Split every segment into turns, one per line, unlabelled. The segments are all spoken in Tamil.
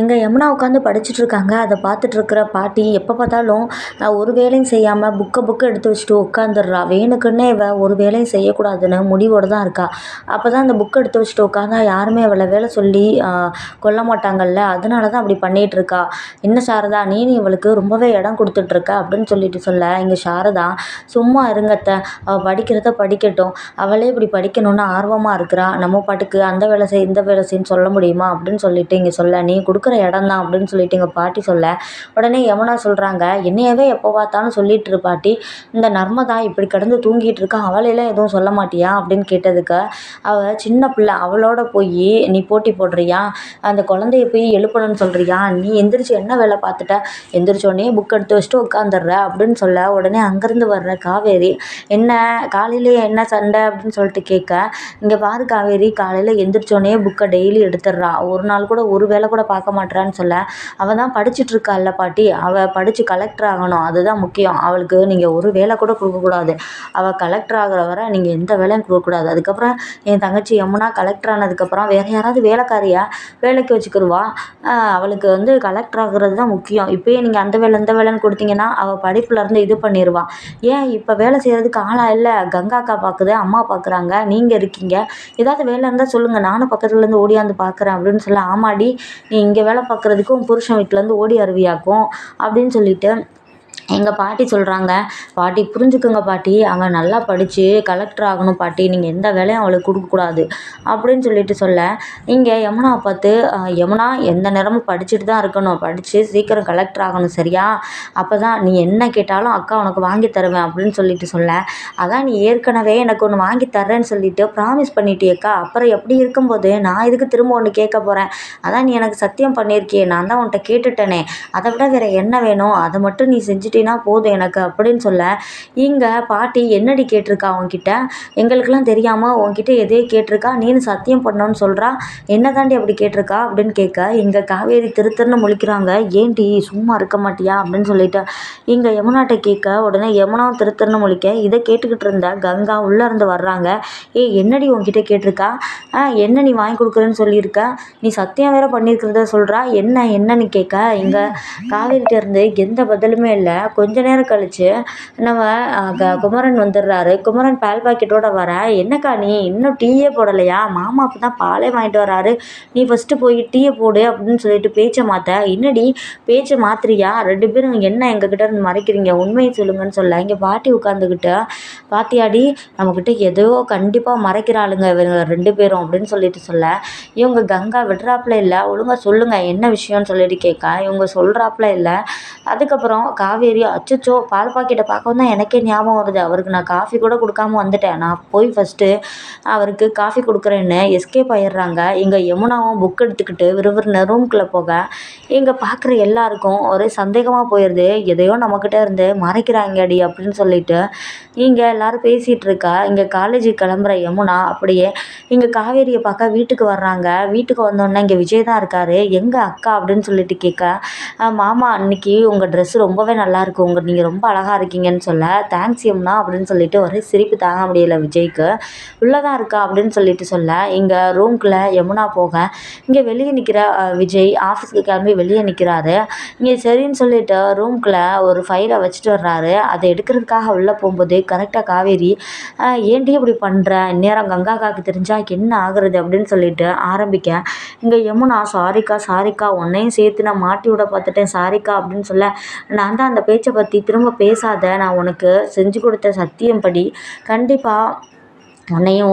எங்கள் யமுனா உட்காந்து படிச்சுட்டு இருக்காங்க. அதை பார்த்துட்டு இருக்கிற பாட்டி எப்போ பார்த்தாலும் நான் ஒரு வேலையும் செய்யாமல் புக்கை புக்கை எடுத்து வச்சுட்டு உட்காந்துடுறா வேணுக்குன்னே இவள் ஒரு வேலையும் செய்யக்கூடாதுன்னு முடிவோடு தான் இருக்கா. அப்போ தான் அந்த புக்கை எடுத்து வச்சுட்டு உட்காந்தா யாருமே அவளை வேலை சொல்லி கொல்ல மாட்டாங்கல்ல. அதனால தான் அப்படி பண்ணிகிட்டு இருக்கா. என்ன சாரதா நீனு இவளுக்கு ரொம்பவே இடம் கொடுத்துட்ருக்க அப்படின்னு சொல்லிட்டு சொல்ல இங்கே சாரதா சும்மா இருங்கத்த அவள் படிக்கிறத படிக்கட்டும். அவளே இப்படி படிக்கணும்னு ஆர்வமாக இருக்கிறா. நம்ம பாட்டுக்கு அந்த வேலை செய் இந்த வேலை செய்யன்னு சொல்ல முடியுமா? அப்படின்னு சொல்லிட்டு இங்கே சொல்ல நீ இருக்கிற இடம் தான் அப்படின்னு சொல்லிட்டு எங்கள் பாட்டி சொல்ல. உடனே யமுனா சொல்கிறாங்க என்னையவே எப்போ பார்த்தாலும் சொல்லிட்டு இரு பாட்டி. இந்த நர்மதா இப்படி கிடந்து தூங்கிட்டு இருக்கா. அவளையெல்லாம் எதுவும் சொல்ல மாட்டியா? அப்படின்னு கேட்டதுக்கு அவள் சின்ன பிள்ளை அவளோட போய் நீ போட்டி போடுறியா? அந்த குழந்தைய போய் எழுப்பணும்னு சொல்கிறியா நீ எந்திரிச்சு என்ன வேலை பார்த்துட்ட? எந்திரிச்சோடனே புக் எடுத்து வச்சுட்டு உட்காந்துடுற அப்படின்னு சொல்ல. உடனே அங்கேருந்து வர்ற காவேரி என்ன காலையிலேயே என்ன சண்டை? அப்படின்னு சொல்லிட்டு கேட்க இங்கே பாரு காவேரி காலையில் எந்திரிச்சோடனே புக்கை டெய்லி எடுத்துடுறா. ஒரு நாள் கூட ஒரு வேலை கூட பார்க்க மாட்றான்னு சொல்ல. அவள் தான் படிச்சிட்ருக்காள்ல பாட்டி. அவள் படித்து கலெக்டர் ஆகணும். அதுதான் முக்கியம். அவளுக்கு நீங்கள் ஒரு வேலை கூட கொடுக்கக்கூடாது அவள் கலெக்டர் ஆகிற வரை நீங்கள் எந்த வேலையும் கொடுக்கக்கூடாது அதுக்கப்புறம் என் தங்கச்சி யமுனா கலெக்டர் ஆனதுக்கப்புறம் வேறு யாராவது வேலைக்காரியா வேலைக்கு வச்சுக்கிடுவா அவளுக்கு வந்து கலெக்டர் ஆகிறது தான் முக்கியம். இப்போயே நீங்கள் அந்த வேலை இந்த வேலைன்னு கொடுத்தீங்கன்னா அவள் படிப்புலேருந்து இது பண்ணிடுவான் ஏன் இப்போ வேலை செய்கிறதுக்கு ஆளாக இல்லை? கங்காக்கா பார்க்குது அம்மா பார்க்குறாங்க நீங்கள் இருக்கீங்க. ஏதாவது வேலை இருந்தால் சொல்லுங்கள் நானும் பக்கத்துலேருந்து ஓடியாந்து பார்க்குறேன் அப்படின்னு சொல்ல ஆமாடி நீ இங்கே இங்கே வேலை பார்க்குறதுக்கு உன் புருஷன் வீட்டிலேருந்து ஓடி வருவியாக்கும் அப்படின்னு சொல்லிட்டு எங்கள் பாட்டி சொல்கிறாங்க பாட்டி புரிஞ்சுக்கோங்க பாட்டி. அவன் நல்லா படித்து கலெக்டர் ஆகணும் பாட்டி. நீங்கள் எந்த வேலையும் அவளுக்கு கொடுக்கக்கூடாது அப்படின்னு சொல்லிட்டு சொல்ல இங்கே யமுனாவை பார்த்து யமுனா எந்த நேரமும் படிச்சுட்டு தான் இருக்கணும். படித்து சீக்கிரம் கலெக்டர் ஆகணும் சரியா? அப்போ தான் நீ என்ன கேட்டாலும் அக்கா உனக்கு வாங்கி தருவேன். அப்படின்னு சொல்லிட்டு சொல்ல அதான் நீ ஏற்கனவே எனக்கு ஒன்று வாங்கி தர்றேன்னு சொல்லிட்டு ப்ராமிஸ் பண்ணிட்டியக்கா. அப்புறம் எப்படி இருக்கும்போது? நான் இதுக்கு திரும்ப ஒன்று கேட்க போகிறேன் அதான் நீ எனக்கு சத்தியம் பண்ணியிருக்கியே. நான் தான் உன்கிட்ட கேட்டுட்டேனே. அதை விட வேறு என்ன வேணும்? அதை மட்டும் நீ செஞ்சுட்டு கொடுத்துட்டீன்னா போதும் எனக்கு அப்படின்னு சொல்ல. இங்கே பாட்டி என்னடி கேட்டிருக்கா உன்கிட்ட? எங்களுக்கெல்லாம் தெரியாமல் உன்கிட்ட எதே கேட்டிருக்கா? நீனு சத்தியம் பண்ணணும்னு சொல்கிறா என்ன தாண்டி அப்படி கேட்டிருக்கா அப்படின்னு கேட்க. இங்கே காவேரி திருத்தர்னு முழிக்கிறாங்க. ஏன்டி சும்மா இருக்க மாட்டியா அப்படின்னு சொல்லிட்டு. இங்கே யமுனாட்ட கேட்க உடனே யமுனாவும் திருத்தர்னு முழிக்க. இதை கேட்டுக்கிட்டு இருந்த கங்கா உள்ளே இருந்து வர்றாங்க. ஏ என்னடி உன்கிட்ட கேட்டிருக்கா? ஆ என்ன நீ வாங்கி கொடுக்குறேன்னு சொல்லியிருக்க? நீ சத்தியம் வேற பண்ணியிருக்கிறத சொல்கிறா என்ன என்னன்னு கேட்க. இங்கே காவேரிட்ட இருந்து எந்த பதிலுமே இல்லை. கொஞ்ச நேரம் கழித்து நம்ம க குமரன் வந்துடுறாரு. குமரன் பால் பாக்கெட்டோட வர என்னக்கா நீ இன்னும் டீயே போடலையா? மாமா அப்போ தான் பாலே வாங்கிட்டு வராரு. நீ ஃபஸ்ட்டு போய் டீயை போடு அப்படின்னு சொல்லிட்டு பேச்சை மாற்ற என்னடி பேச்சை மாத்திரியா ரெண்டு பேரும் என்ன எங்ககிட்ட இருந்து மறைக்கிறீங்க? உண்மையை சொல்லுங்கன்னு சொல்ல. இங்கே பாட்டி உட்காந்துக்கிட்டு பாத்தியாடி நம்மக்கிட்ட ஏதோ கண்டிப்பாக மறைக்கிறாளுங்க இவங்க ரெண்டு பேரும் அப்படின்னு சொல்லிட்டு சொல்ல இவங்க கங்கா விடுறாப்புல இல்லை. ஒழுங்காக சொல்லுங்கள் என்ன விஷயம்னு சொல்லிட்டு கேட்க இவங்க சொல்கிறாப்புல இல்லை. அதுக்கப்புறம் காவேரி தெரியும். அச்சோ பால் பாக்கெட்டை பார்க்கவும் தான் எனக்கே ஞாபகம் வருது. அவருக்கு நான் காஃபி கூட கொடுக்காம வந்துட்டேன். நான் போய் ஃபஸ்ட்டு அவருக்கு காஃபி கொடுக்குறேன்னு எஸ்கேப் ஆயிடுறாங்க. இங்கே யமுனாவும் புக் எடுத்துக்கிட்டு விறுவிறுன்னு ரூம்குள்ளே போக இங்கே பார்க்குற எல்லாருக்கும் ஒரே சந்தேகமாக போயிடுது எதையோ நம்மக்கிட்ட இருந்து மறைக்கிறாங்கடி அப்படின்னு சொல்லிட்டு இங்கே எல்லோரும் பேசிகிட்டு இருக்கா. இங்கே காலேஜுக்கு கிளம்புற யமுனா அப்படியே இங்கே காவேரியை பார்க்க வீட்டுக்கு வர்றாங்க. வீட்டுக்கு வந்தோடனே இங்கே விஜய் தான் இருக்கார். எங்கள் அக்கா அப்படின்னு சொல்லிட்டு கேட்க மாமா அன்னைக்கு உங்கள் ட்ரெஸ்ஸு ரொம்பவே நல்லா இருக்கு உங்கள் நீங்கள் ரொம்ப அழகாக இருக்கீங்கன்னு சொல்ல தேங்க்ஸ் எம்னா அப்படின்னு சொல்லிட்டு ஒரே சிரிப்பு தாங்க முடியல விஜய்க்கு. உள்ளே தான் இருக்கா அப்படின்னு சொல்லிட்டு சொல்ல இங்கே ரூம்குள்ளே யமுனா போக இங்கே வெளியே நிற்கிற விஜய் ஆஃபீஸ்க்கு கிளம்பி வெளியே நிற்கிறாரு இங்கே சரின்னு சொல்லிட்டு ரூம்குள்ளே ஒரு ஃபைலை வச்சுட்டு வர்றாரு. அதை எடுக்கிறதுக்காக உள்ளே போகும்போது கரெக்டாக காவேரி ஏன்டி இப்படி பண்ணுற இந்நேரம் கங்காக்காக்கு தெரிஞ்சால் என்ன ஆகுறது? அப்படின்னு சொல்லிட்டு ஆரம்பிக்க இங்கே யமுனா சாரிக்கா சாரிக்கா உன்னையும் சேர்த்து நான் மாட்டி விட பார்த்துட்டேன். சாரிக்கா அப்படின்னு சொல்ல நான் தான் அந்த பேர் பேச்சை பற்றி திரும்ப பேசாத நான் உனக்கு செஞ்சு கொடுத்த சத்தியம் படி கண்டிப்பாக உன்னையும்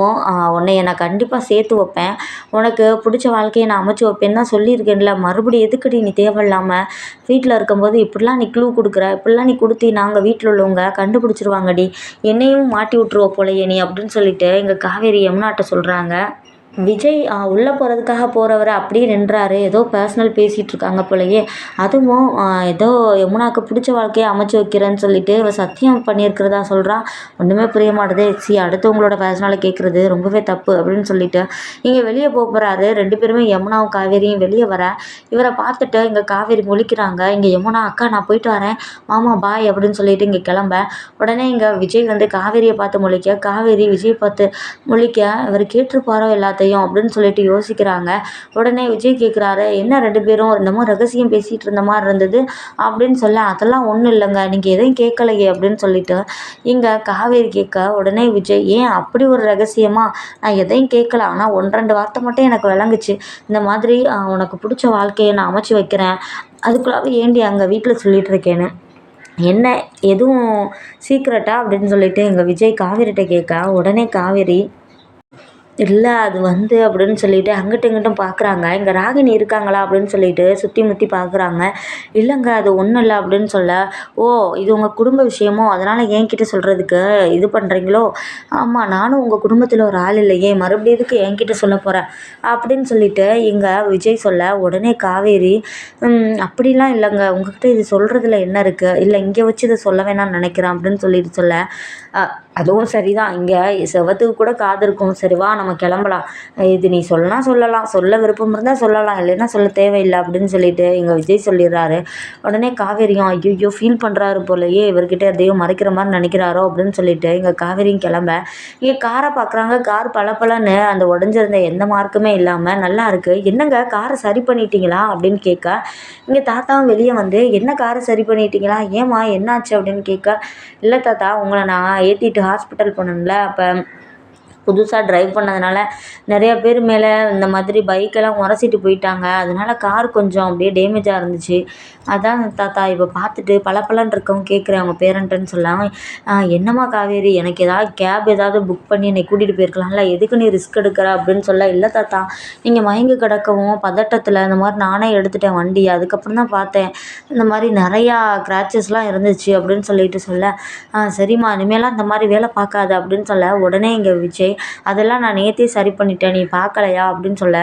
உன்னைய நான் கண்டிப்பாக சேர்த்து வைப்பேன். உனக்கு பிடிச்ச வாழ்க்கையை நான் அமைச்சு வைப்பேன்னு தான் சொல்லியிருக்கேன்ல. மறுபடியும் எதுக்குடி நீ தேவையில்லாமல் வீட்டில் இருக்கும்போது இப்படிலாம் நீ க்ளூ கொடுக்குற? இப்படிலாம் நீ கொடுத்தி நாங்கள் வீட்டில் உள்ளவங்க கண்டுபிடிச்சிருவாங்கடி. என்னையும் மாட்டி விட்ருவோம் போலையே நீ அப்படின்னு சொல்லிட்டு எங்கள் காவேரி யமுனாட்ட சொல்கிறாங்க விஜய் உள்ளே போகிறதுக்காக போகிறவர் அப்படியே நின்றாரு. ஏதோ பர்சனல் பேசிகிட்டு இருக்காங்க போலயே. அதுவும் ஏதோ யமுனாவுக்கு பிடிச்ச வாழ்க்கையை அமைச்சு வைக்கிறேன்னு சொல்லிட்டு இவன் சத்தியம் பண்ணியிருக்கிறதா சொல்கிறான் ஒன்றுமே புரிய மாட்டுதே. சி அடுத்தவங்களோட பர்சனலை கேட்குறது ரொம்பவே தப்பு அப்படின்னு சொல்லிட்டு இங்கே வெளியே போக போகிறாரு ரெண்டு பேருமே யமுனாவும் காவேரியும் வெளியே வர. இவரை பார்த்துட்டு இங்கே காவேரி முழிக்கிறாங்க. இங்கே யமுனா அக்கா நான் போயிட்டு வரேன். மாமா பாய் அப்படின்னு சொல்லிட்டு இங்கே கிளம்ப. உடனே இங்கே விஜய் வந்து காவேரியை பார்த்து முழிக்க காவேரி விஜய் பார்த்து முழிக்க இவர் கேட்டிருப்பாரோ எல்லாத்தையும்? எல்லாத்தையும் அப்படின்னு சொல்லிட்டு யோசிக்கிறாங்க. உடனே விஜய் கேட்குறாரு என்ன ரெண்டு பேரும் இந்த ரகசியம் பேசிகிட்டு இருந்த மாதிரி இருந்தது? அப்படின்னு சொல்ல அதெல்லாம் ஒன்றும் இல்லைங்க நீங்கள் எதையும் கேட்கலையே அப்படின்னு சொல்லிட்டு இங்கே காவேரி கேட்க உடனே விஜய் ஏன் அப்படி ஒரு ரகசியமா? நான் எதையும் கேட்கல ஆனால் ஒன்று ரெண்டு வார்த்தை மட்டும் எனக்கு விளங்குச்சு. இந்த மாதிரி உனக்கு பிடிச்ச வாழ்க்கையை நான் அமைச்சு வைக்கிறேன். அதுக்குள்ளாவே ஏண்டி அங்கே வீட்டில் சொல்லிட்டு இருக்கேன்னு? என்ன எதுவும் சீக்ரெட்டா அப்படின்னு சொல்லிட்டு எங்கள் விஜய் காவேரிகிட்ட கேட்க உடனே காவேரி இல்லை அது வந்து அப்படின்னு சொல்லிட்டு அங்கிட்டும் இங்கிட்டும் பார்க்குறாங்க இங்கே ராகினி இருக்காங்களா அப்படின்னு சொல்லிட்டு சுற்றி முற்றி பார்க்குறாங்க இல்லைங்க அது ஒன்றும் இல்லை அப்படின்னு சொல்ல ஓ இது உங்கள் குடும்ப விஷயமோ அதனால் என்கிட்ட சொல்கிறதுக்கு இது பண்ணுறீங்களோ ஆமாம் நானும் உங்கள் குடும்பத்தில் ஒரு ஆள் இல்லையே மறுபடியும் இதுக்கு என்கிட்ட சொல்ல போகிறேன் அப்படின்னு சொல்லிட்டு இங்கே விஜய் சொல்ல உடனே காவேரி அப்படிலாம் இல்லைங்க உங்ககிட்ட இது சொல்கிறதுல என்ன இருக்குது இல்லை இங்கே வச்சு இதை சொல்ல வேணாம்னு நினைக்கிறேன் அப்படின்னு சொல்லிட்டு சொல்ல அதுவும் அதுவும் சரிதான். இங்கே செவத்துக்கு கூட காது இருக்கும். சரி வா நம்ம கிளம்பலாம். இது நீ சொல்லனா சொல்லலாம். சொல்ல விருப்பம் இருந்தால் சொல்லலாம். இல்லைன்னா சொல்ல தேவையில்லை அப்படின்னு சொல்லிட்டு எங்கள் விஜய் சொல்லிடுறாரு. உடனே காவேரியும் ஐயோ ஃபீல் பண்ணுறாரு போலயே. இவர்கிட்ட எதையோ மறைக்கிற மாதிரி நினைக்கிறாரோ அப்படின்னு சொல்லிட்டு இங்கே காவேரியும் கிளம்ப. இங்கே காரை பார்க்குறாங்க கார் பளபளன்னு அந்த உடஞ்சிருந்த எந்த மார்க்குமே இல்லாமல் நல்லா இருக்குது என்னங்க காரை சரி பண்ணிட்டீங்களா அப்படின்னு கேட்க இங்கே தாத்தாவும் வெளியே வந்து என்ன காரை சரி பண்ணிட்டீங்களா? ஏம்மா என்னாச்சு? அப்படின்னு கேட்க இல்லை தாத்தா உங்களை நான் ஏற்றிட்டு ஹாஸ்பிட்டல் போனேன்ல அப்போ புதுசாக ட்ரைவ் பண்ணதுனால நிறையா பேர் மேலே இந்த மாதிரி பைக்கெல்லாம் உரசிட்டு போயிட்டாங்க. அதனால கார் கொஞ்சம் அப்படியே டேமேஜாக இருந்துச்சு. அதான் தாத்தா இப்போ பார்த்துட்டு பளபளன்னு இருக்கவும் கேட்குறேன் அவங்க பேரண்ட்டுன்னு சொல்லாமல் என்னம்மா காவேரி எனக்கு ஏதாவது கேப் ஏதாவது புக் பண்ணி என்னை கூட்டிகிட்டு போயிருக்கலாம்ல எதுக்கு நீ ரிஸ்க் எடுக்கிற? அப்படின்னு சொல்ல இல்லை தாத்தா நீங்கள் மயங்கி கிடக்கவும் பதட்டத்தில் இந்த மாதிரி நானே எடுத்துட்டேன் வண்டி. அதுக்கப்புறம் தான் பார்த்தேன். இந்த மாதிரி நிறையா கிராச்சஸ்லாம் இருந்துச்சு. அப்படின்னு சொல்லிட்டு சொல்ல சரிம்மா இனிமேலாம் இந்த மாதிரி வேலை பார்க்காத. அப்படின்னு சொல்ல உடனே இங்கே விஜய் அதெல்லாம் நான் நேற்றே சரி பண்ணிட்டேன் நீ பார்க்கலையா? அப்படின்னு சொல்ல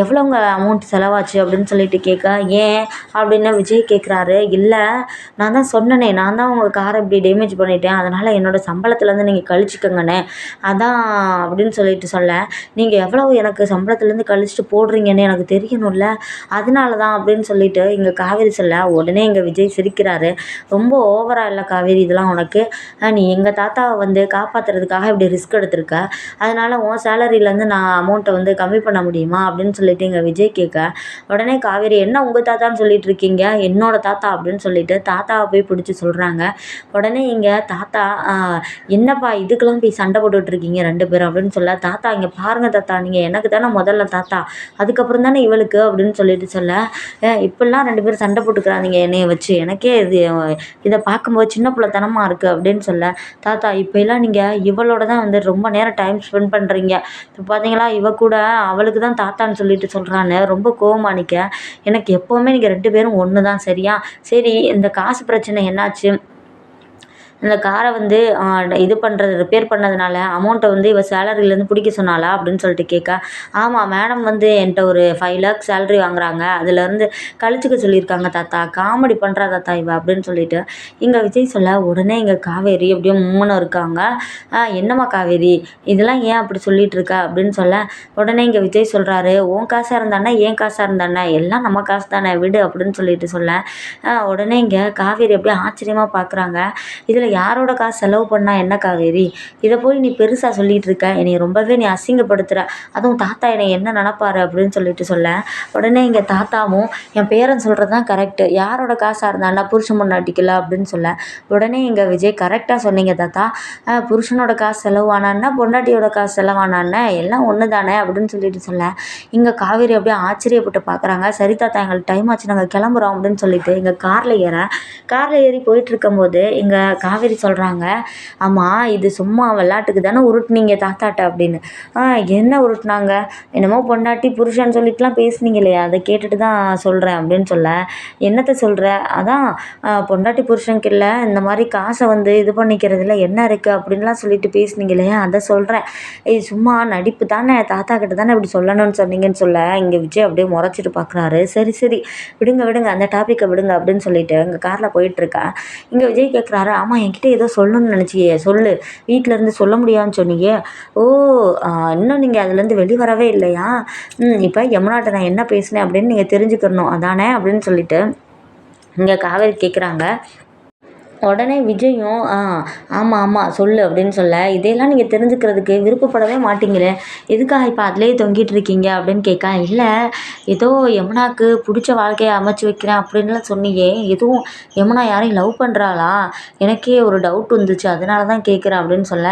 எவ்வளோங்க அமௌண்ட் செலவாச்சு? அப்படின்னு சொல்லிட்டு கேட்க ஏன்? அப்படின்னு விஜய் கேட்குறாரு இல்லை நான் தான் சொன்னனே நான் தான் உங்கள் காரை இப்படி டேமேஜ் பண்ணிட்டேன். அதனால் என்னோடய சம்பளத்துலேருந்து நீங்கள் கழிச்சிக்கங்கண்ணே அதான் அப்படின்னு சொல்லிட்டு சொல்ல நீங்கள் எவ்வளோ எனக்கு சம்பளத்துலேருந்து கழிச்சிட்டு போடுறீங்கன்னு எனக்கு தெரியணும்ல. அதனால தான் அப்படின்னு சொல்லிட்டு இங்கே காவேரி சொல்ல உடனே இங்கே விஜய் சிரிக்கிறாரு. ரொம்ப ஓவராக இல்லை காவேரி இதெல்லாம் உனக்கு. நீ எங்கள் தாத்தாவை வந்து காப்பாற்றுறதுக்காக இப்படி ரிஸ்க் எடுத்திருக்க? அதனால் உன் சேலரியிலேருந்து நான் அமௌண்ட்டை வந்து கம்மி பண்ண முடியுமா அப்படின்னு சொல்லிட்டு இங்கே விஜய் கேட்க உடனே காவேரி என்ன உங்கள் தாத்தான்னு சொல்லிட்டு இருக்கீங்க? என்னோட தாத்தா அப்படின்னு சொல்லிட்டு தாத்தாவை போய் பிடிச்சி சொல்கிறாங்க உடனே இங்கே தாத்தா என்னப்பா இதுக்கெல்லாம் போய் சண்டை போட்டுட்டு இருக்கீங்க ரெண்டு பேரும்? அப்படின்னு சொல்ல தாத்தா இங்கே பாருங்க தாத்தா நீங்கள் எனக்கு தானே முதல்ல தாத்தா அதுக்கப்புறம் தானே இவளுக்கு? அப்படின்னு சொல்லிட்டு சொல்ல "ஏன், இப்படிலாம் ரெண்டு பேரும் சண்டை போட்டுக்கிறாதீங்க என்னைய வச்சு. எனக்கே இது இதை பார்க்கும்போது சின்ன பிள்ளைத்தனமாக இருக்குது அப்படின்னு சொல்ல தாத்தா இப்போலாம் நீங்கள் இவளோட தான் வந்து ரொம்ப நேரம் டைம் ஸ்பெண்ட் பண்ணுறீங்க இப்போ பார்த்தீங்களா இவ கூட அவளுக்கு தான் தாத்தான்னு சொல்லிட்டு சொல்கிறான்னு ரொம்ப கோவமானிக்க எனக்கு எப்போவுமே நீங்கள் ரெண்டு பேரும் ஒன்று தான் சரியா? சரி இந்த காசு பிரச்சனை என்னாச்சு? இந்த காரை வந்து இது பண்ணுறது ரிப்பேர் பண்ணதுனால அமௌண்ட்டை வந்து இவள் சேலரியிலேருந்து பிடிக்க சொன்னாளா அப்படின்னு சொல்லிட்டு கேட்க ஆமாம் மேடம் வந்து என்கிட்ட ஒரு ஃபைவ் லேக்ஸ் சேலரி வாங்குறாங்க. அதுலேருந்து கழிச்சுக்க சொல்லியிருக்காங்க தாத்தா. காமெடி பண்ணுறா தாத்தா இவள் அப்படின்னு சொல்லிட்டு. இங்கே விஜய் சொல்ல உடனே இங்கே காவேரி அப்படியே மூணு இருக்காங்க. என்னம்மா காவேரி? இதெல்லாம் ஏன் அப்படி சொல்லிட்டு இருக்க? அப்படின்னு சொல்ல உடனே இங்கே விஜய் சொல்கிறாரு உன் காசாக இருந்தானே ஏன் காசாக இருந்தானே? எல்லாம் நம்ம காசு தானே விடு அப்படின்னு சொல்லிட்டு சொல்ல. உடனே இங்கே காவேரி அப்படியே ஆச்சரியமாக பார்க்குறாங்க இதில் யாரோட காசு செலவு பண்ணால் என்ன காவேரி? இதை போய் நீ பெருசாக சொல்லிகிட்டு இருக்க. என்னை ரொம்பவே நீ அசிங்கப்படுத்துகிற அதுவும் தாத்தா என்னை என்ன நினப்பாரு அப்படின்னு சொல்லிட்டு சொல்ல. உடனே இங்கே தாத்தாவும் என் பேரன் சொல்கிறது தான் கரெக்டு யாரோட காசாக இருந்தாண்டா புருஷன் முன்னாட்டிக்கல அப்படின்னு சொல்ல. உடனே இங்கே விஜய் கரெக்டாக சொன்னீங்க தாத்தா. புருஷனோட காசு செலவானான்னா பொண்டாட்டியோட காசு செலவானான்னா எல்லாம் ஒன்று தானே அப்படின்னு சொல்லிட்டு சொல்ல. இங்கே காவேரி அப்படியே ஆச்சரியப்பட்டு பார்க்குறாங்க சரி தாத்தா எங்களுக்கு டைம் ஆச்சு. நாங்கள் கிளம்புறோம் அப்படின்னு சொல்லிட்டு எங்கள் காரில் ஏற. காரில் ஏறி போயிட்டு இருக்கும்போது எங்கள் காவேரி சொல்கிறாங்க ஆமாம் இது சும்மா விளாட்டுக்கு தானே உருட்டுனீங்க தாத்தாட்ட அப்படின்னு. ஆ என்ன உருட்டுனாங்க? என்னமோ பொண்டாட்டி புருஷன் சொல்லிட்டுலாம் பேசுனீங்களே அதை கேட்டுட்டு தான் சொல்கிறேன் அப்படின்னு சொல்ல. என்னத்தை சொல்கிற அதான் பொண்டாட்டி புருஷனுக்கு இல்லை இந்த மாதிரி காசை வந்து இது பண்ணிக்கிறதுல என்ன இருக்குது அப்படின்லாம் சொல்லிட்டு பேசுனீங்களே அதை சொல்கிறேன் இது சும்மா நடிப்பு தானே தாத்தா கிட்ட தானே இப்படி சொல்லணும்னு சொன்னீங்கன்னு சொல்ல. இங்கே விஜய் அப்படியே முறைச்சிட்டு பார்க்குறாரு சரி சரி விடுங்க விடுங்க அந்த டாப்பிக்கை விடுங்க அப்படின்னு சொல்லிட்டு இங்கே காரில் போயிட்டுருக்கேன் இங்கே விஜய் கேட்குறாரு ஆமாம் என்கிட்ட ஏதோ சொல்லணும்னு நினச்சியே. சொல்லு. வீட்டில் இருந்து சொல்ல முடியாதுன்னு சொன்னீங்க. ஓ இன்னும் நீங்கள் அதுலேருந்து வெளிவரவே இல்லையா? ம் இப்போ யமுனாட்ட நான் என்ன பேசினேன் அப்படின்னு நீங்கள் தெரிஞ்சுக்கிறணும் அதானே? அப்படின்னு சொல்லிட்டு இங்கே காவேரி கேட்குறாங்க உடனே விஜயும் ஆ ஆமாம் ஆமாம் சொல்லு அப்படின்னு சொல்ல. இதையெல்லாம் நீங்கள் தெரிஞ்சுக்கிறதுக்கு விருப்பப்படவே மாட்டீங்களே. எதுக்காக இப்போ அதிலே தொங்கிட்டு இருக்கீங்க? அப்படின்னு கேட்க இல்லை ஏதோ யமுனாவுக்கு பிடிச்ச வாழ்க்கையை அமைச்சு வைக்கிறேன் அப்படின்லாம் சொன்னியே. எதுவும் யமுனா யாரையும் லவ் பண்ணுறாளா எனக்கே ஒரு டவுட் வந்துச்சு. அதனால தான் கேட்குறேன் அப்படின்னு சொல்ல.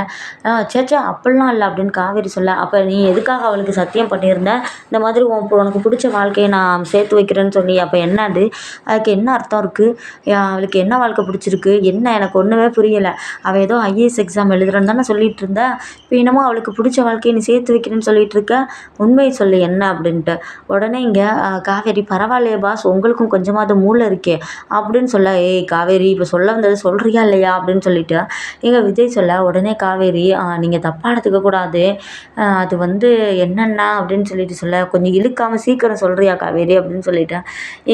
ஆ சேச்சா அப்படிலாம் இல்லை அப்படின்னு காவேரி சொல்ல. அப்போ நீ எதுக்காக அவளுக்கு சத்தியம் பண்ணியிருந்த? இந்த மாதிரி உன் உனக்கு பிடிச்ச வாழ்க்கையை நான் சேர்த்து வைக்கிறேன்னு சொன்னி அப்போ என்னது? அதுக்கு என்ன அர்த்தம் இருக்குது அவளுக்கு என்ன வாழ்க்கை பிடிச்சிருக்கு? என்ன? எனக்கு ஒன்றுமே புரியலை. அவள் ஏதோ ஐஏஎஸ் எக்ஸாம் எழுதுறேன்னு தானே சொல்லிகிட்டு இருந்தா. இப்போ என்னமோ அவளுக்கு பிடிச்ச வாழ்க்கையை நீ சேர்த்து வைக்கிறேன்னு சொல்லிகிட்டு இருக்க. உண்மையை சொல்லு என்ன அப்படின்ட்டு. உடனே இங்கே காவேரி பரவாயில்லையே பாஸ். உங்களுக்கும் கொஞ்சமாவது மூளை இருக்கே. அப்படின்னு சொல்ல ஏய் காவேரி இப்போ சொல்ல வந்தது சொல்கிறியா இல்லையா? அப்படின்னு சொல்லிட்டு எங்கள் விஜய் சொல்ல உடனே காவேரி நீங்கள் தப்பாக எடுத்துக்கக்கூடாது அது வந்து என்னென்னா? அப்படின்னு சொல்லிட்டு சொல்ல கொஞ்சம் இழுக்காமல் சீக்கிரம் சொல்கிறியா காவேரி? அப்படின்னு சொல்லிட்டு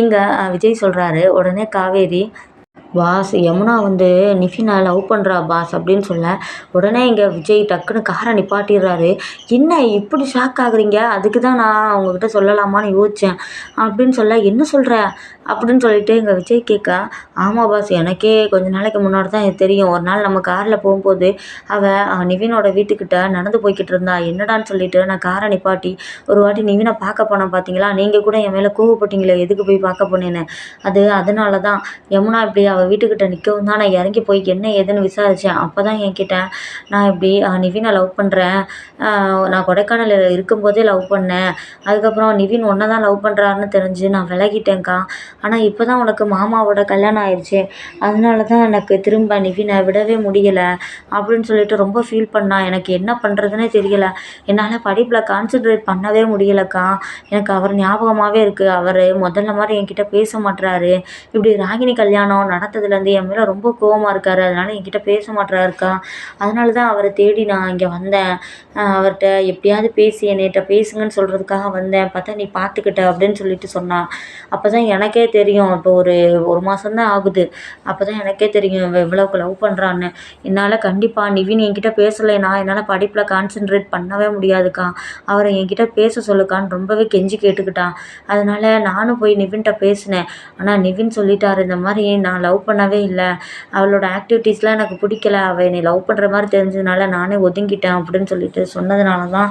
இங்கே விஜய் சொல்கிறாரு உடனே காவேரி பாஸ் யமுனா வந்து நிஃபினா லவ் பண்ணுறா பாஸ் அப்படின்னு சொல்ல உடனே இங்கே விஜய் டக்குன்னு காரை நிப்பாட்டிடுறாரு. என்ன இப்படி ஷாக் ஆகுறீங்க? அதுக்கு தான் நான் உங்ககிட்ட சொல்லலாமான்னு யோசித்தேன் அப்படின்னு சொல்ல என்ன சொல்கிற அப்படின்னு சொல்லிட்டு எங்கள் விஜய் கேட்க ஆமாம் பாஸ் எனக்கே கொஞ்ச நாளைக்கு முன்னாடி தான் எனக்கு தெரியும். ஒரு நாள் நம்ம காரில் போகும்போது அவள் நிவினோட வீட்டுக்கிட்ட நடந்து போய்கிட்டு இருந்தா. என்னடான்னு சொல்லிட்டு நான் காரை நிப்பாட்டி ஒரு வாட்டி நிவினை பார்க்க போனேன் பார்த்தீங்களா நீங்கள் கூட என் மேலே கோவப்பட்டீங்களே எதுக்கு போய் பார்க்க போனேன்னு? அது அதனால தான் யமுனா இப்படி அவள் வீட்டுக்கிட்ட நிற்கவும் தான் நான் இறங்கி போய் என்ன ஏதுன்னு விசாரித்தேன் அப்போ தான் என்கிட்ட நான் இப்படி நிவினை லவ் பண்ணுறேன் நான் கொடைக்கானலில் இருக்கும்போதே லவ் பண்ணேன். அதுக்கப்புறம் நிவின் ஒன்றை தான் லவ் பண்ணுறாருன்னு தெரிஞ்சு நான் விலகிட்டேன்க்கா. ஆனால் இப்போ தான் உனக்கு மாமாவோட கல்யாணம் ஆயிடுச்சு அதனால தான் எனக்கு திரும்ப நிவினை விடவே முடியலை அப்படின்னு சொல்லிட்டு ரொம்ப ஃபீல் பண்ணா. எனக்கு என்ன பண்ணுறதுனே தெரியலை. என்னால் படிப்பில் கான்சென்ட்ரேட் பண்ணவே முடியலக்கா. எனக்கு அவர் ஞாபகமாகவே இருக்குது அவர் முதல்ல மாதிரி என்கிட்ட பேச மாட்டுறாரு இப்படி ராகினி கல்யாணம் நடத்ததுலேருந்து என் மேலே ரொம்ப கோவமாக இருக்கார். அதனால் என்கிட்ட பேச மாட்டுறாருக்கா அதனால தான் அவரை தேடி நான் இங்கே வந்தேன். அவர்கிட்ட எப்படியாவது பேசி என்னிட்ட பேசுங்கன்னு சொல்கிறதுக்காக வந்தேன். பார்த்தா நீ பார்த்துக்கிட்ட அப்படின்னு சொல்லிட்டு சொன்னான் அப்போ தான் எனக்கே தெரியும். இப்போ ஒரு ஒரு மாதம் தான் ஆகுது. அப்போ தான் எனக்கே தெரியும் இவன் இவ்வளோக்கு லவ் பண்ணுறான்னு என்னால் கண்டிப்பாக நிவின் என்கிட்ட பேசலைன்னா என்னால் படிப்பில் கான்சென்ட்ரேட் பண்ணவே முடியாதுக்கா. அவரை என்கிட்ட பேச சொல்லுக்கான்னு ரொம்பவே கெஞ்சி கேட்டுக்கிட்டான். அதனால் நானும் போய் நிவின்கிட்ட பேசினேன். ஆனால் நிவின் சொல்லிட்டாரு இந்த மாதிரி நான் லவ் பண்ணவே இல்லை. அவளோட ஆக்டிவிட்டீஸ்லாம் எனக்கு பிடிக்கல. அவள் என்னை லவ் பண்ணுற மாதிரி தெரிஞ்சதுனால நானே ஒதுங்கிட்டேன் அப்படின்னு சொல்லிட்டு சொன்னதுனால தான்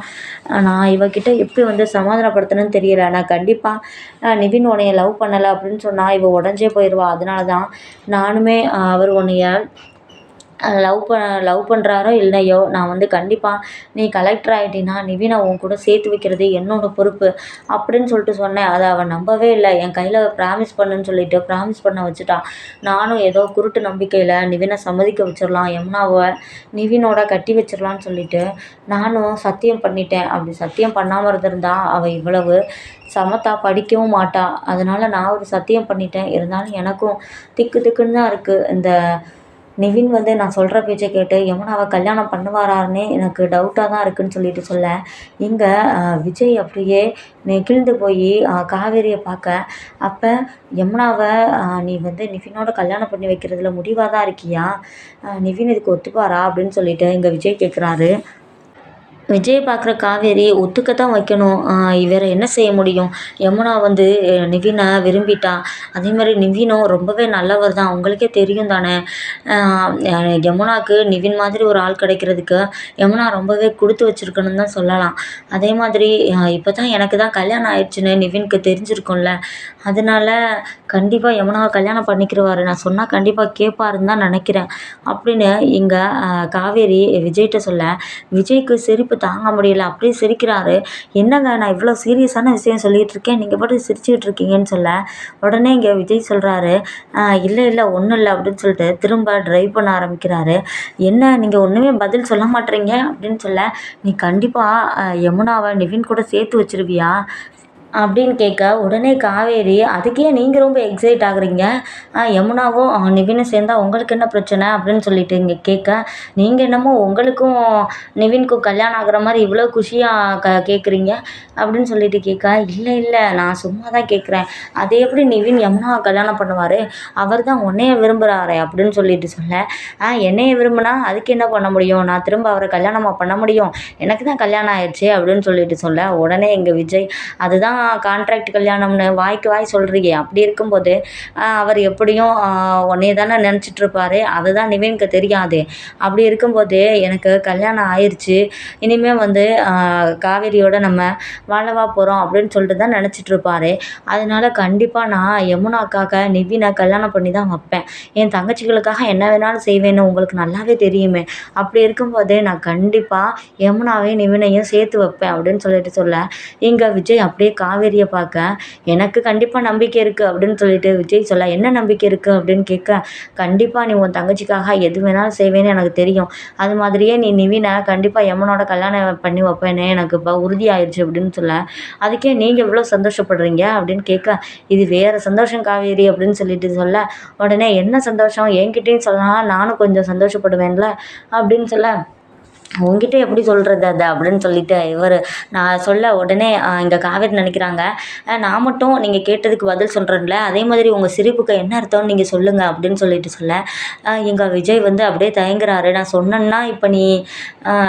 நான் இவகிட்ட எப்படி வந்து சமாதானப்படுத்தணும்னு தெரியல. நான் கண்டிப்பாக நிவின் உனைய லவ் பண்ணலை அப்படின்னு சொன்னால் இவள் உடஞ்சே போயிடுவா அதனால தான் நானுமே அவர் உன்னைய லவ் ப லவ் பண்ணுறாரோ இல்லையோ நான் வந்து கண்டிப்பாக நீ கலெக்டர் ஆகிட்டின்னா நிவினை உன் கூட சேர்த்து வைக்கிறது என்னோடய பொறுப்பு அப்படின்னு சொல்லிட்டு சொன்னேன். அதை அவள் நம்பவே இல்லை. என் கையில் ப்ராமிஸ் பண்ணுன்னு சொல்லிட்டு ப்ராமிஸ் பண்ண வச்சுட்டான். நானும் ஏதோ குருட்டு நம்பிக்கையில் நிவினை சம்மதிக்க வச்சிடலாம். யமுனாவை நிவினோட கட்டி வச்சிடலான்னு சொல்லிட்டு நானும் சத்தியம் பண்ணிட்டேன். அப்படி சத்தியம் பண்ணாமல் இருந்திருந்தா அவள் இவ்வளவு சமத்தா படிக்கவும் மாட்டாள் அதனால் நான் ஒரு சத்தியம் பண்ணிட்டேன். இருந்தாலும் எனக்கும் திக்கு திக்குன்னு தான் இருக்குது இந்த நிவின் வந்து நான் சொல்கிற பேச்சை கேட்டு யமுனாவை கல்யாணம் பண்ணுவாரான்னே எனக்கு டவுட்டாக தான் இருக்குதுன்னு சொல்லிட்டு சொல்ல. இங்கே விஜய் அப்படியே நெகிழ்ந்து போய் காவேரியை பார்க்க. அப்போ யமுனாவை நீ வந்து நிவினோட கல்யாணம் பண்ணி வைக்கிறதுல முடிவாக தான் இருக்கியா? நிவின் இதுக்கு ஒத்துப்பாரா? அப்படின்னு சொல்லிட்டு இங்கே விஜய் கேட்குறாரு விஜயை பார்க்குற காவேரி ஒத்துக்கத்தான் வைக்கணும். வேறு என்ன செய்ய முடியும்? யமுனா வந்து நிவினை விரும்பிட்டா. அதே மாதிரி நிவினும் ரொம்பவே நல்லவர் தான். உங்களுக்கே தெரியும் தானே. யமுனாவுக்கு நிவின் மாதிரி ஒரு ஆள் கிடைக்கிறதுக்கு யமுனா ரொம்பவே கொடுத்து வச்சுருக்கணும்னு தான் சொல்லலாம். அதே மாதிரி இப்போ தான் எனக்கு தான் கல்யாணம் ஆயிடுச்சுன்னு நிவினுக்கு தெரிஞ்சிருக்கும்ல. அதனால கண்டிப்பாக யமுனாவை கல்யாணம் பண்ணிக்கிருவார். நான் சொன்னால் கண்டிப்பாக கேட்பாருன்னு தான் நினைக்கிறேன். அப்படின்னு இங்கே காவேரி விஜய்கிட்ட சொல்ல விஜய்க்கு சிரிப்பு தாங்க முடியல. அப்படியே சிரிக்கிறாரு. என்னங்க நான் இவ்வளோ சீரியஸான விஷயம் சொல்லிகிட்டு இருக்கேன் நீங்கள் பாட்டு சிரிச்சுக்கிட்டு இருக்கீங்கன்னு சொல்ல உடனே இங்கே விஜய் சொல்கிறாரு இல்லை இல்லை ஒன்றும் இல்லை. அப்படின்னு சொல்லிட்டு திரும்ப ட்ரைவ் பண்ண ஆரம்பிக்கிறாரு. என்ன நீங்கள் ஒன்றுமே பதில் சொல்ல மாட்டேறீங்க அப்படின்னு சொல்ல நீ கண்டிப்பாக யமுனாவை நிவின் கூட சேர்த்து வச்சிருவியா? அப்படின்னு கேட்க உடனே காவேரி அதுக்கே நீங்கள் ரொம்ப எக்ஸைட் ஆகுறீங்க? யமுனாவும் நிவினும் சேர்ந்தா உங்களுக்கு என்ன பிரச்சனை? அப்படின்னு சொல்லிட்டு இங்கே கேட்க நீங்கள் என்னமோ உங்களுக்கும் நிவினுக்கும் கல்யாணம் ஆகிற மாதிரி இவ்வளோ குஷியாக க கேட்குறீங்க அப்படின்னு சொல்லிட்டு கேட்க இல்லை இல்லை நான் சும்மா தான் கேட்குறேன் அது எப்படி நிவின் யமுனாவை கல்யாணம் பண்ணுவார்? அவர் தான் உன்னைய விரும்புகிறாரே அப்படின்னு சொல்லிட்டு சொல்ல என்னைய விரும்பினா அதுக்கு என்ன பண்ண முடியும்? நான் திரும்ப அவரை கல்யாணமாக பண்ண முடியும்? எனக்கு தான் கல்யாணம் ஆயிடுச்சு அப்படின்னு சொல்லிட்டு சொல்ல உடனே எங்கள் விஜய் அதுதான் கான்ட்ராக்ட் கல்யாணம்னு வாய்க்கு வாய் சொல்கிறீங்க அப்படி இருக்கும்போது அவர் எப்படியும் உன்னைய தானே நினச்சிட்ருப்பாரு அதுதான் நிவினுக்கு தெரியாது. அப்படி இருக்கும்போது எனக்கு கல்யாணம் ஆயிடுச்சு இனிமேல் வந்து காவேரியோட நம்ம வாழவா போகிறோம் அப்படின்னு சொல்லிட்டு தான் நினச்சிட்ருப்பாரு அதனால கண்டிப்பாக நான் யமுனாக்காக நிவினை கல்யாணம் பண்ணி தான் வைப்பேன். என் தங்கச்சிகளுக்காக என்ன வேணாலும் செய்வேன்னு உங்களுக்கு நல்லாவே தெரியுமே. அப்படி இருக்கும்போது நான் கண்டிப்பாக யமுனாவையும் நிவினையும் சேர்த்து வைப்பேன் அப்படின்னு சொல்லிட்டு சொல்ல இங்கே விஜய் அப்படியே கா காவேரியை பார்க்க எனக்கு கண்டிப்பாக நம்பிக்கை இருக்குது அப்படின்னு சொல்லிட்டு விஜய் சொல்ல என்ன நம்பிக்கை இருக்குது அப்படின்னு கேட்க கண்டிப்பாக நீ உன் தங்கச்சிக்காக எது வேணாலும் செய்வேன்னு எனக்கு தெரியும். அது மாதிரியே நீ நிவினை கண்டிப்பாக எம்மனோட கல்யாணம் பண்ணி வைப்பேன்னு எனக்கு இப்போ உறுதியாயிருச்சு அப்படின்னு சொல்ல அதுக்கே நீங்கள் எவ்வளோ சந்தோஷப்படுறீங்க? அப்படின்னு கேட்க இது வேறு சந்தோஷம் காவேரி அப்படின்னு சொல்லிட்டு சொல்ல உடனே என்ன சந்தோஷம்? என்கிட்டையும் சொல்லலாம் நானும் கொஞ்சம் சந்தோஷப்படுவேன்ல அப்படின்னு சொல்ல உங்ககிட்ட எப்படி சொல்கிறது அதை அப்படின்னு சொல்லிட்டு இவர் நான் சொல்ல உடனே இங்கே காவேரி நினைக்கிறாங்க. நான் மட்டும் நீங்கள் கேட்டதுக்கு பதில் சொல்கிறேன்ல அதே மாதிரி உங்கள் சிரிப்புக்கு என்ன அர்த்தம்னு நீங்கள் சொல்லுங்கள் அப்படின்னு சொல்லிட்டு சொல்ல எங்கள் விஜய் வந்து அப்படியே தயங்குறாரு. நான் சொன்னேன்னா இப்போ நீ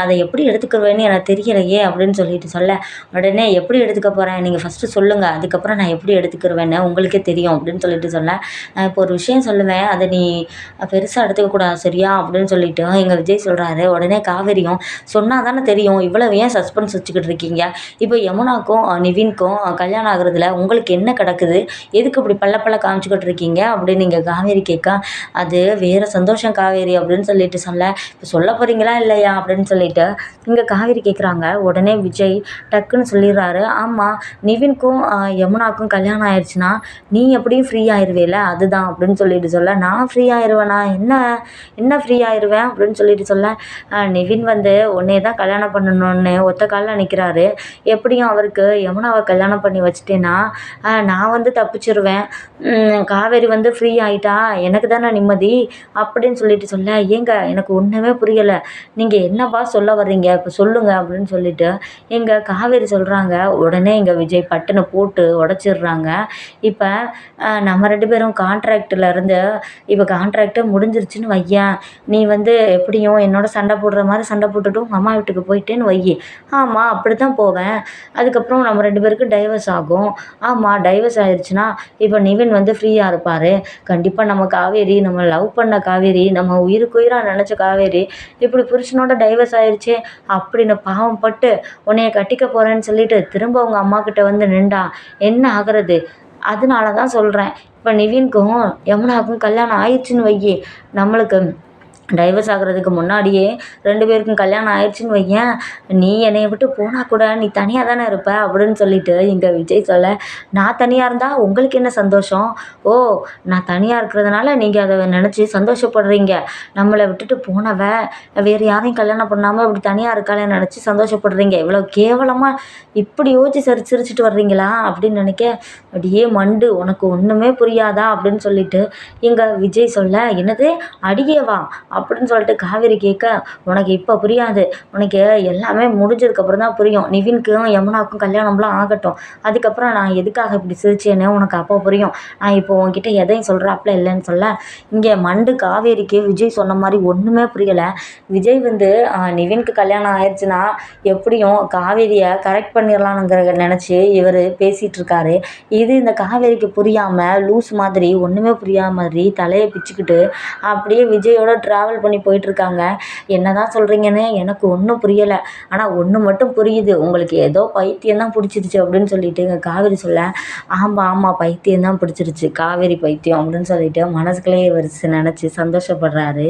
அதை எப்படி எடுத்துக்கிறவேன்னு எனக்கு தெரியலையே அப்படின்னு சொல்லிட்டு சொல்ல உடனே எப்படி எடுத்துக்க போகிறேன் நீங்கள் ஃபஸ்ட்டு சொல்லுங்கள் அதுக்கப்புறம் நான் எப்படி எடுத்துக்கிறவேன்னு உங்களுக்கே தெரியும் அப்படின்னு சொல்லிட்டு சொல்ல நான் இப்போ ஒரு விஷயம் சொல்லுவேன். அதை நீ பெருசாக எடுத்துக்கக்கூடாது சரியா அப்படின்னு சொல்லிட்டு எங்கள் விஜய் சொல்கிறாரு உடனே காவேரி தெரியும். சொன்னால் தானே தெரியும். இவ்வளவு ஏன் சஸ்பென்ஸ் வச்சுக்கிட்டு இருக்கீங்க? இப்போ யமுனாக்கும் நிவின்க்கும் கல்யாணம் ஆகுறதுல உங்களுக்கு என்ன கிடக்குது? எதுக்கு இப்படி பல்ல பல்ல காமிச்சிக்கிட்டு இருக்கீங்க? அப்படின்னு நீங்கள் காவேரி கேட்க அது வேறு சந்தோஷம் காவேரி அப்படின்னு சொல்லிட்டு சொல்ல இப்போ சொல்ல போகிறீங்களா இல்லையா? அப்படின்னு சொல்லிட்டு இங்கே காவேரி கேட்குறாங்க. உடனே விஜய் டக்குன்னு சொல்லிடுறாரு. ஆமாம் நிவின்க்கும் யமுனாக்கும் கல்யாணம் ஆயிடுச்சுன்னா நீ எப்படியும் ஃப்ரீ ஆயிடுவேல அதுதான் அப்படின்னு சொல்லிட்டு சொல்ல நான் ஃப்ரீ ஆயிடுவேனா என்ன? என்ன ஃப்ரீ ஆயிடுவேன் அப்படின்னு சொல்லிட்டு சொல்ல நிவின் வந்து வந்து உன்னைய தான் கல்யாணம் பண்ணணும்னு ஒத்த காலில் நிற்கிறாரு எப்படியும் அவருக்கு யமுனாவை கல்யாணம் பண்ணி வச்சுட்டேன்னா நான் வந்து தப்பிச்சிருவேன். காவேரி வந்து ஃப்ரீ ஆகிட்டா எனக்கு தானே நிம்மதி? அப்படின்னு சொல்லிட்டு சொல்ல ஏங்க எனக்கு ஒன்றுமே புரியலை. நீங்கள் என்னப்பா சொல்ல வர்றீங்க? இப்போ சொல்லுங்கள் அப்படின்னு சொல்லிட்டு எங்கள் காவேரி சொல்கிறாங்க உடனே எங்கள் விஜய் பட்டனை போட்டு உடச்சிடுறாங்க. இப்போ நம்ம ரெண்டு பேரும் கான்ட்ராக்டில் இருந்து இப்போ கான்ட்ராக்டே முடிஞ்சிருச்சுன்னு வையேன். நீ வந்து எப்படியும் என்னோட சண்டை போடுற மாதிரி சண்டை போட்டுட்டு உங்கள் அம்மா வீட்டுக்கு போயிட்டேன்னு வை. ஆமாம் அப்படி தான் போவேன். அதுக்கப்புறம் நம்ம ரெண்டு பேருக்கும் டைவர்ஸ் ஆகும். ஆமாம் டைவர்ஸ் ஆயிடுச்சுன்னா இப்போ நிவின் வந்து ஃப்ரீயாக இருப்பார். கண்டிப்பாக நம்ம காவேரி நம்ம லவ் பண்ண காவேரி நம்ம உயிருக்கு உயிராக நினச்ச காவேரி இப்படி புருஷனோட டைவர்ஸ் ஆயிடுச்சு அப்படின்னு பாவம் பட்டு உன்னைய கட்டிக்க போகிறேன்னு சொல்லிட்டு திரும்ப உங்கள் அம்மா கிட்ட வந்து நின்றா என்ன ஆகிறது? அதனால தான் சொல்கிறேன் இப்போ நிவின்க்கும் யமுனாவுக்கும் கல்யாணம் ஆயிடுச்சுன்னு வையே. நம்மளுக்கு டைவர்ஸ் ஆகிறதுக்கு முன்னாடியே ரெண்டு பேருக்கும் கல்யாணம் ஆயிடுச்சுன்னு வையேன். நீ என்னைய விட்டு போனால் கூட நீ தனியாக தானே இருப்ப அப்படின்னு சொல்லிட்டு இங்கே விஜய் சொல்ல நான் தனியாக இருந்தால் உங்களுக்கு என்ன சந்தோஷம்? ஓ நான் தனியாக இருக்கிறதுனால நீங்கள் அதை நினச்சி சந்தோஷப்படுறீங்க. நம்மளை விட்டுட்டு போனவ வேறு யாரையும் கல்யாணம் பண்ணாமல் இப்படி தனியாக இருக்காளே நினச்சி சந்தோஷப்படுறீங்க. இவ்வளோ கேவலமாக இப்படி யோசிச்சு சரி சிரிச்சிட்டு வர்றீங்களா? அப்படின்னு நினைக்க அப்படியே மண்டு உனக்கு ஒன்றுமே புரியாதா? அப்படின்னு சொல்லிட்டு இங்கே விஜய் சொல்ல என்னது? அடியேவா? அப்படின்னு சொல்லிட்டு காவேரி கேட்க உனக்கு இப்போ புரியாது. உனக்கு எல்லாமே முடிஞ்சதுக்கப்புறம் தான் புரியும். நிவின்க்கும் யமுனாவுக்கும் கல்யாணம்லாம் ஆகட்டும். அதுக்கப்புறம் நான் எதுக்காக இப்படி சிரிச்சேன்னு உனக்கு அப்போ புரியும். நான் இப்போ உன்கிட்ட எதையும் சொல்கிறாப்புல இல்லைன்னு சொல்ல. இங்கே மண்டு காவேரிக்கு விஜய் சொன்ன மாதிரி ஒன்றுமே புரியலை. விஜய் வந்து நிவின்க்கு கல்யாணம் ஆயிடுச்சுன்னா எப்படியும் காவேரியை கரெக்ட் பண்ணிடலாம்ங்கிற நினச்சி இவர் பேசிகிட்டு இருக்காரு. இது இந்த காவேரிக்கு புரியாமல் லூஸ் மாதிரி ஒன்றுமே புரியாத மாதிரி தலையை பிச்சுக்கிட்டு அப்படியே விஜயோட ட்ரா ட்ராவல் பண்ணி போயிட்டுருக்காங்க. என்ன தான் சொல்கிறீங்கன்னு எனக்கு ஒன்றும் புரியலை. ஆனால் ஒன்று மட்டும் புரியுது. உங்களுக்கு ஏதோ பைத்தியம் தான் பிடிச்சிருச்சு அப்படின்னு சொல்லிட்டு எங்கள் காவேரி சொல்ல ஆமாம் ஆமாம் பைத்தியம் தான் பிடிச்சிருச்சு. காவேரி பைத்தியம் அப்படின்னு சொல்லிட்டு மனசுக்குள்ளேயே வரிசை நினச்சி சந்தோஷப்படுறாரு.